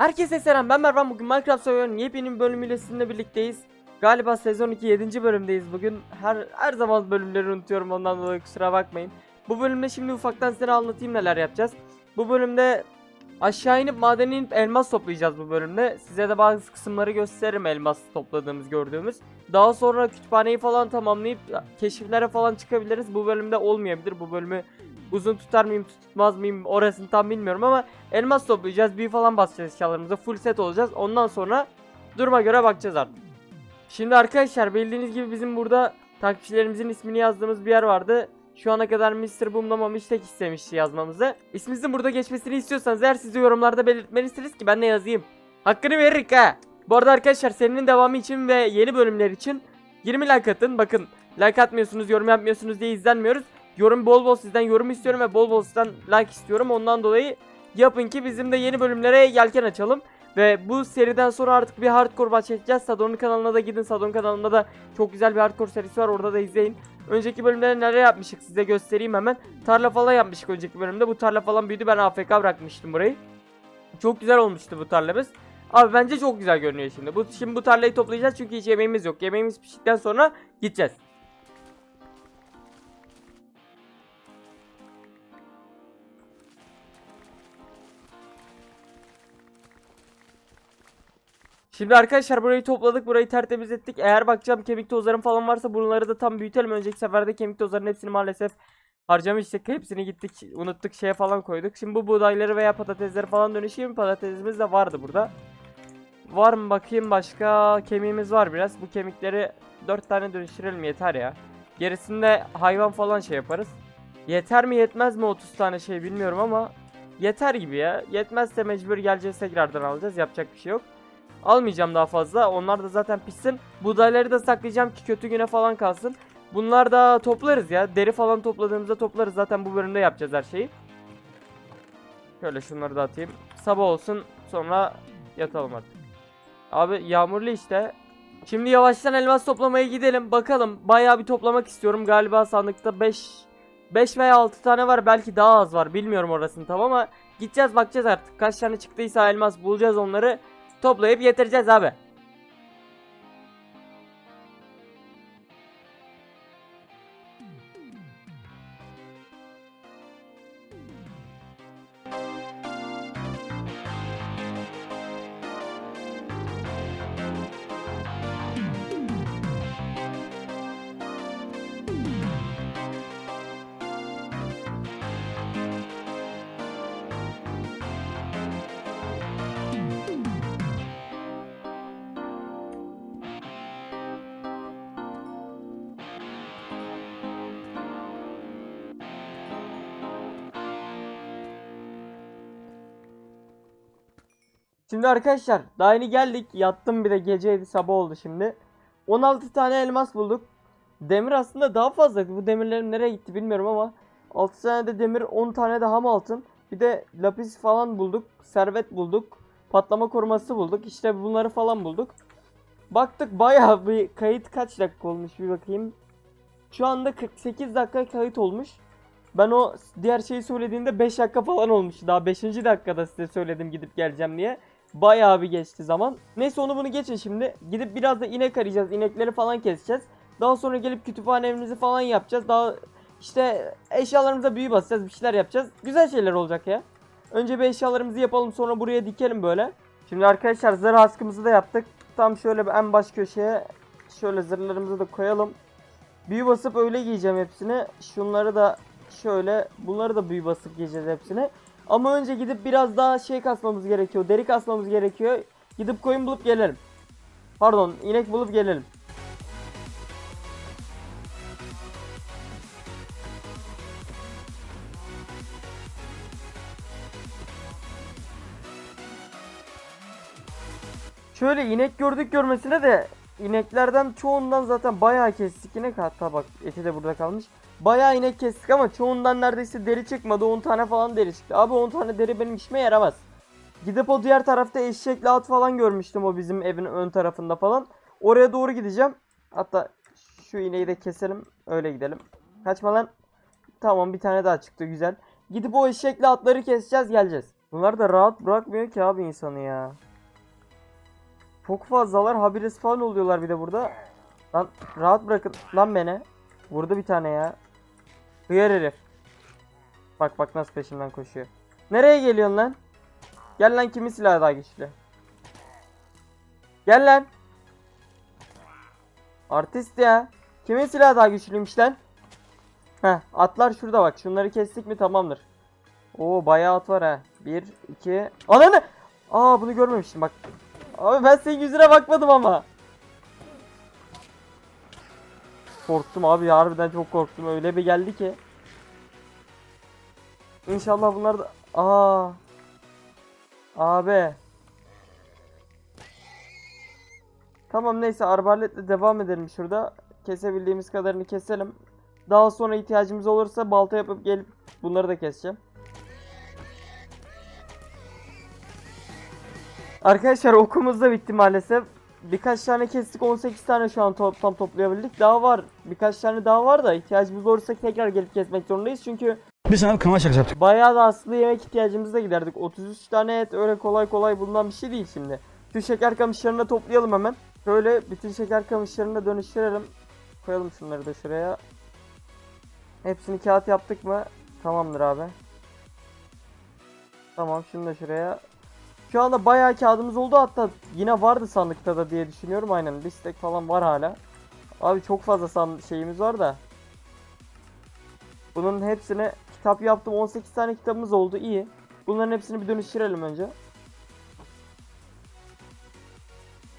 Herkese selam ben Mervan bugün Minecraft Survivor'ın yepyeni bölümüyle sizinle birlikteyiz. Galiba sezon 2 7. bölümdeyiz bugün. Her her zaman bölümleri unutuyorum ondan dolayı kusura bakmayın. Bu bölümde şimdi ufaktan size anlatayım neler yapacağız. Bu bölümde aşağı inip madene inip elmas toplayacağız bu bölümde. Size de bazı kısımları gösteririm elmas topladığımız gördüğümüz. Daha sonra kütüphaneyi falan tamamlayıp keşiflere falan çıkabiliriz. Bu bölümde olmayabilir. Bu bölümü uzun tutar mıyım tutmaz mıyım orasını tam bilmiyorum ama elmas toplayacağız. Büyü falan basacağız eşyalarımıza. Full set olacağız. Ondan sonra duruma göre bakacağız artık. Şimdi arkadaşlar bildiğiniz gibi bizim burada takipçilerimizin ismini yazdığımız bir yer vardı. Şu ana kadar Mr. Boom'lamamış tek istemişti yazmamızı. İsmimizin burada geçmesini istiyorsanız eğer siz de yorumlarda belirtmelisiniz ki ben de yazayım. Hakkını veririk ha. Bu arada arkadaşlar serinin devamı için ve yeni bölümler için 20 like atın. Bakın like atmıyorsunuz, yorum yapmıyorsunuz diye izlenmiyoruz. Yorum bol bol sizden yorum istiyorum ve bol bol sizden like istiyorum. Ondan dolayı yapın ki bizim de yeni bölümlere yelken açalım. Ve bu seriden sonra artık bir hardcore maç çekeceğiz. Sadon'un kanalına da gidin. Sadon kanalında da çok güzel bir hardcore serisi var. Orada da izleyin. Önceki bölümlerde neler yapmıştık size göstereyim hemen. Tarla falan yapmıştık önceki bölümde. Bu tarla falan büyüdü. Ben AFK bırakmıştım burayı. Çok güzel olmuştu bu tarlamız. Abi bence çok güzel görünüyor şimdi. Bu şimdi bu tarlayı toplayacağız çünkü hiç yemeğimiz yok. Yemeğimiz piştikten sonra gideceğiz. Şimdi arkadaşlar burayı topladık. Burayı tertemiz ettik. Eğer bakacağım kemik tozlarım falan varsa bunları da tam büyütelim. Önceki seferde kemik tozların hepsini maalesef harcamıştık. Hepsini gittik unuttuk şeye falan koyduk. Şimdi bu buğdayları veya patatesleri falan dönüşeyim. Patatesimiz de vardı burada. Var mı bakayım başka kemiğimiz var biraz. Bu kemikleri 4 tane dönüştürelim yeter ya. Gerisinde hayvan falan şey yaparız. Yeter mi yetmez mi 30 tane şey bilmiyorum ama yeter gibi ya. Yetmezse mecbur geleceğiz tekrardan alacağız. Yapacak bir şey yok. Almayacağım daha fazla. Onlar da zaten pişsin. Buğdayları da saklayacağım ki kötü güne falan kalsın. Bunlar da toplarız ya. Deri falan topladığımızda toplarız. Zaten bu bölümde yapacağız her şeyi. Şöyle şunları da atayım. Sabah olsun sonra yatalım artık. Abi yağmurlu işte. Şimdi yavaştan elmas toplamaya gidelim. Bakalım. Bayağı bir toplamak istiyorum. Galiba sandıkta 5 5 veya 6 tane var. Belki daha az var. Bilmiyorum orasını tam ama gideceğiz bakacağız artık. Kaç tane çıktıysa elmas bulacağız onları. Toplayıp getireceğiz abi. Şimdi arkadaşlar daha yeni geldik. Yattım bir de geceydi sabah oldu şimdi. 16 tane elmas bulduk. Demir aslında daha fazla. Bu demirlerim nereye gitti bilmiyorum ama 6 tane de demir 10 tane de ham altın. Bir de lapis falan bulduk. Servet bulduk. Patlama koruması bulduk. İşte bunları falan bulduk. Baktık bayağı bir kayıt kaç dakika olmuş bir bakayım. Şu anda 48 dakika kayıt olmuş. Ben o diğer şeyi söylediğimde 5 dakika falan olmuş. Daha 5. dakikada size söyledim gidip geleceğim diye. Bayağı bir geçti zaman. Neyse onu bunu geçin şimdi. Gidip biraz da inek arayacağız. İnekleri falan keseceğiz. Daha sonra gelip kütüphanemizi falan yapacağız. Daha işte eşyalarımıza büyü basacağız. Bir şeyler yapacağız. Güzel şeyler olacak ya. Önce bir eşyalarımızı yapalım sonra buraya dikelim böyle. Şimdi arkadaşlar zırh askımızı da yaptık. Tam şöyle bir en baş köşeye şöyle zırhlarımızı da koyalım. Büyü basıp öyle giyeceğim hepsini. Şunları da şöyle bunları da büyü basıp giyeceğiz hepsini. Ama önce gidip biraz daha şey kasmamız gerekiyor. Deri kasmamız gerekiyor. Gidip koyun bulup gelelim. Pardon inek bulup gelelim. Şöyle inek gördük görmesine de ineklerden çoğundan zaten bayağı kestik inek hatta bak eti de burada kalmış. Bayağı inek kestik ama çoğundan neredeyse deri çıkmadı 10 tane falan deri çıktı. Abi 10 tane deri benim işime yaramaz. Gidip o diğer tarafta eşekli at falan görmüştüm o bizim evin ön tarafında falan. Oraya doğru gideceğim. Hatta şu ineği de keselim öyle gidelim. Kaçma lan. Tamam bir tane daha çıktı güzel. Gidip o eşekli atları keseceğiz geleceğiz. Bunlar da rahat bırakmıyor ki abi insanı ya. Çok fazlalar habire spawn oluyorlar bir de burada. Lan rahat bırakın lan beni. Vurdu bir tane ya. Hıyar herif. Bak bak nasıl peşimden koşuyor. Nereye geliyorsun lan? Gel lan kimin silahı daha güçlü? Gel lan. Artist ya. Kimin silahı daha güçlüymüş lan? Heh atlar şurada bak. Şunları kestik mi tamamdır. Oo bayağı at var ha. 1 2 Ananı! Aa bunu görmemiştim bak. Abi ben senin yüzüne bakmadım ama. Korktum abi harbiden çok korktum. Öyle bir geldi ki. İnşallah bunlar da... Aa. Abi. Tamam neyse arbaletle devam edelim şurada. Kesebildiğimiz kadarını keselim. Daha sonra ihtiyacımız olursa balta yapıp gelip bunları da keseceğim. Arkadaşlar okumuz da bitti maalesef. Birkaç tane kestik 18 tane şu an toplam toplayabildik. Daha var. Birkaç tane daha var da ihtiyacımız olursa tekrar gelip kesmek zorundayız. Çünkü Biz sana bir kanal şakası yaptık. bayağı da aslında yemek ihtiyacımıza giderdik. 33 tane et öyle kolay kolay bulunan bir şey değil şimdi. Şu şeker kamışlarını da toplayalım hemen. Şöyle bütün şeker kamışlarını da dönüştürelim. Koyalım şunları da şuraya. Hepsini kağıt yaptık mı? Tamamdır abi. Tamam şunu da şuraya. Şu anda bayağı kağıdımız oldu hatta yine vardı sandıkta da diye düşünüyorum aynen. Bir stack falan var hala. Abi çok fazla san şeyimiz var da. Bunun hepsini kitap yaptım 18 tane kitabımız oldu iyi. Bunların hepsini bir dönüştürelim önce.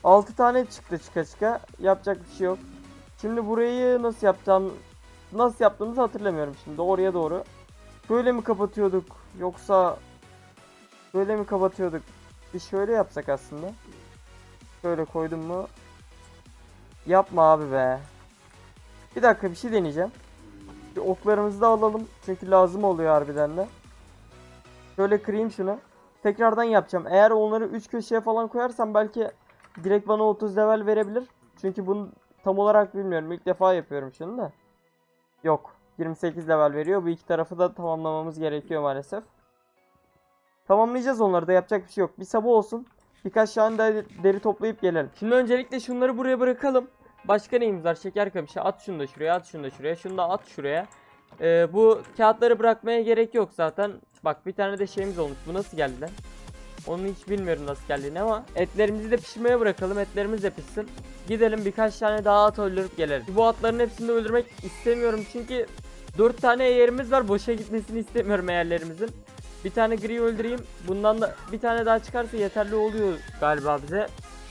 6 tane çıktı çıka çıka. Yapacak bir şey yok. Şimdi burayı nasıl yapacağım nasıl yaptığımızı hatırlamıyorum şimdi oraya doğru. Böyle mi kapatıyorduk yoksa böyle mi kapatıyorduk? Bir şöyle yapsak aslında. Şöyle koydum mu? Yapma abi be. Bir dakika bir şey deneyeceğim. Bir oklarımızı da alalım. Çünkü lazım oluyor harbiden de. Şöyle kırayım şunu. Tekrardan yapacağım. Eğer onları 3 köşeye falan koyarsam belki direkt bana 30 level verebilir. Çünkü bunu tam olarak bilmiyorum. İlk defa yapıyorum şunu da. Yok. 28 level veriyor. Bu iki tarafı da tamamlamamız gerekiyor maalesef. Tamamlayacağız onları da yapacak bir şey yok. Bir sabah olsun. Birkaç tane daha deri toplayıp gelelim. Şimdi öncelikle şunları buraya bırakalım. Başka neyimiz var? Şeker kamışı. At şunu da şuraya, at şunu da şuraya. Şunu da at şuraya. Ee, bu kağıtları bırakmaya gerek yok zaten. Bak bir tane de şeyimiz olmuş. Bu nasıl geldi lan? Onu hiç bilmiyorum nasıl geldiğini ama etlerimizi de pişirmeye bırakalım. Etlerimiz de pişsin. Gidelim birkaç tane daha at öldürüp gelelim. Bu atların hepsini de öldürmek istemiyorum çünkü 4 tane yerimiz var. Boşa gitmesini istemiyorum eğerlerimizin. Bir tane gri öldüreyim. Bundan da bir tane daha çıkarsa yeterli oluyor galiba bize.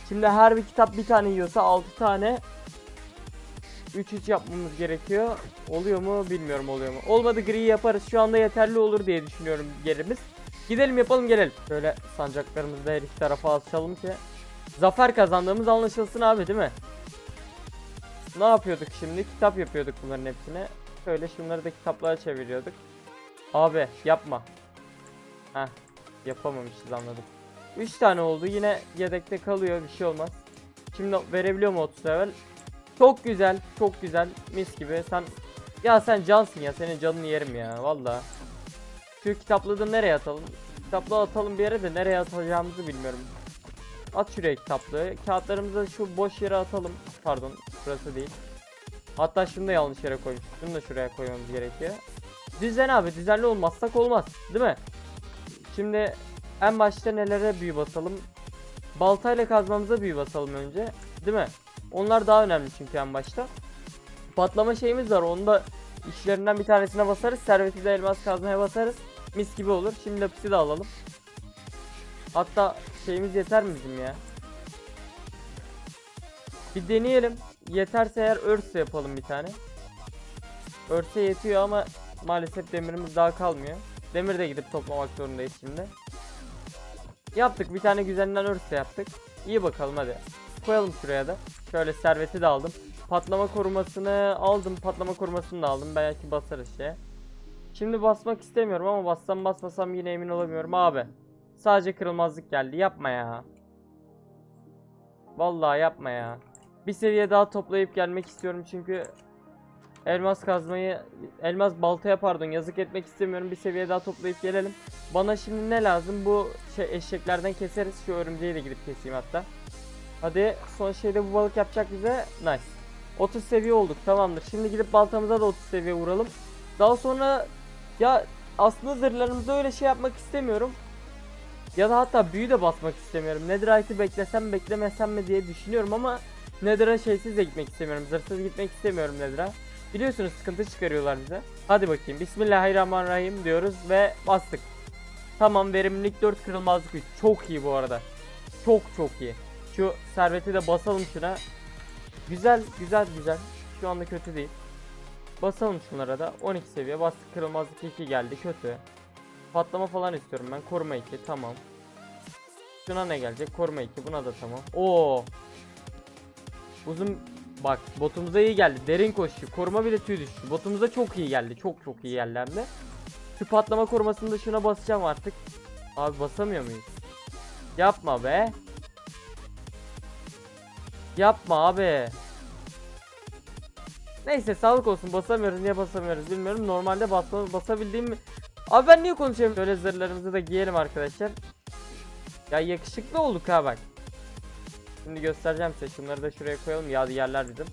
Şimdi her bir kitap bir tane yiyorsa 6 tane 3 3 yapmamız gerekiyor. Oluyor mu bilmiyorum oluyor mu. Olmadı gri yaparız. Şu anda yeterli olur diye düşünüyorum yerimiz. Gidelim yapalım gelelim. Şöyle sancaklarımızı da her iki tarafa açalım ki zafer kazandığımız anlaşılsın abi değil mi? Ne yapıyorduk şimdi? Kitap yapıyorduk bunların hepsine. Şöyle şunları da kitaplara çeviriyorduk. Abi yapma. Heh yapamamışız anladım. 3 tane oldu yine yedekte kalıyor bir şey olmaz. Şimdi verebiliyor mu 30 level? Çok güzel çok güzel mis gibi sen ya sen cansın ya senin canını yerim ya valla. Şu kitaplığı da nereye atalım? Kitaplığı atalım bir yere de nereye atacağımızı bilmiyorum. At şuraya kitaplığı. Kağıtlarımızı şu boş yere atalım. Pardon burası değil. Hatta şunu da yanlış yere koymuş. Şunu da şuraya koymamız gerekiyor. Düzen abi düzenli olmazsak olmaz değil mi? Şimdi en başta nelere büyü basalım? Baltayla kazmamıza büyü basalım önce. Değil mi? Onlar daha önemli çünkü en başta. Patlama şeyimiz var. Onu da işlerinden bir tanesine basarız. Serveti de elmas kazmaya basarız. Mis gibi olur. Şimdi lapisi de alalım. Hatta şeyimiz yeter mi bizim ya? Bir deneyelim. Yeterse eğer örse yapalım bir tane. Örse yetiyor ama maalesef demirimiz daha kalmıyor. Demir de gidip toplamak zorundayız şimdi. Yaptık bir tane güzelinden örse yaptık. İyi bakalım hadi. Koyalım şuraya da. Şöyle serveti de aldım. Patlama korumasını aldım. Patlama korumasını da aldım. Belki basarız şeye. Şimdi basmak istemiyorum ama bassam basmasam yine emin olamıyorum abi. Sadece kırılmazlık geldi. Yapma ya. Vallahi yapma ya. Bir seviye daha toplayıp gelmek istiyorum çünkü Elmas kazmayı, elmas baltaya pardon yazık etmek istemiyorum. Bir seviye daha toplayıp gelelim. Bana şimdi ne lazım? Bu şey eşeklerden keseriz. Şu örümceği de gidip keseyim hatta. Hadi son şeyde bu balık yapacak bize. Nice. 30 seviye olduk tamamdır. Şimdi gidip baltamıza da 30 seviye vuralım. Daha sonra ya aslında zırhlarımıza öyle şey yapmak istemiyorum. Ya da hatta büyü de basmak istemiyorum. Netherite'i beklesem beklemesem mi diye düşünüyorum ama Nether'a şeysiz de gitmek istemiyorum. Zırhsız gitmek istemiyorum Nether'a. Biliyorsunuz sıkıntı çıkarıyorlar bize. Hadi bakayım. Bismillahirrahmanirrahim diyoruz ve bastık. Tamam verimlilik 4 kırılmazlık 3. Çok iyi bu arada. Çok çok iyi. Şu serveti de basalım şuna. Güzel güzel güzel. Şu anda kötü değil. Basalım şunlara da. 12 seviye bastık. Kırılmazlık 2 geldi. Kötü. Patlama falan istiyorum ben. Koruma 2 tamam. Şuna ne gelecek? Koruma 2 buna da tamam. Oo. Uzun bak botumuza iyi geldi. Derin koşu. Koruma bile tüy düştü. Botumuza çok iyi geldi. Çok çok iyi geldi de. Şu patlama korumasını da şuna basacağım artık. Abi basamıyor muyuz? Yapma be. Yapma abi. Neyse sağlık olsun basamıyoruz niye basamıyoruz bilmiyorum normalde basma, basabildiğim Abi ben niye konuşuyorum Şöyle zırhlarımızı da giyelim arkadaşlar Ya yakışıklı olduk ha bak Şimdi göstereceğim size şunları da şuraya koyalım ya yerler bizim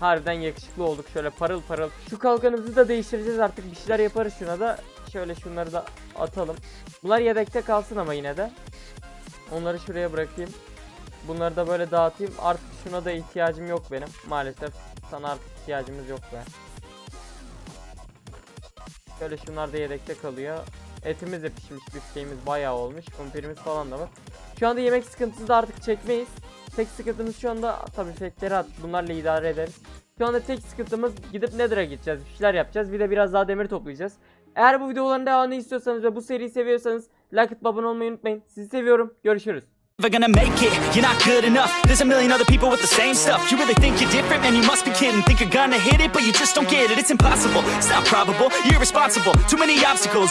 Harbiden yakışıklı olduk şöyle parıl parıl Şu kalkanımızı da değiştireceğiz artık bir şeyler yaparız şuna da Şöyle şunları da atalım Bunlar yedekte kalsın ama yine de Onları şuraya bırakayım Bunları da böyle dağıtayım. Artık şuna da ihtiyacım yok benim. Maalesef sana artık ihtiyacımız yok be. Şöyle şunlar da yedekte kalıyor. Etimiz de pişmiş, bifteğimiz bayağı olmuş. Kumpirimiz falan da var. Şu anda yemek sıkıntısı da artık çekmeyiz. Tek sıkıntımız şu anda tabii fekleri at. Bunlarla idare ederiz. Şu anda tek sıkıntımız gidip Nether'a gideceğiz. Bir şeyler yapacağız. Bir de biraz daha demir toplayacağız. Eğer bu videoların devamını istiyorsanız ve bu seriyi seviyorsanız like atıp abone olmayı unutmayın. Sizi seviyorum. Görüşürüz. never gonna make it, you're not good enough There's a million other people with the same stuff You really think you're different, man, you must be kidding Think you're gonna hit it, but you just don't get it It's impossible, it's not probable, you're irresponsible Too many obstacles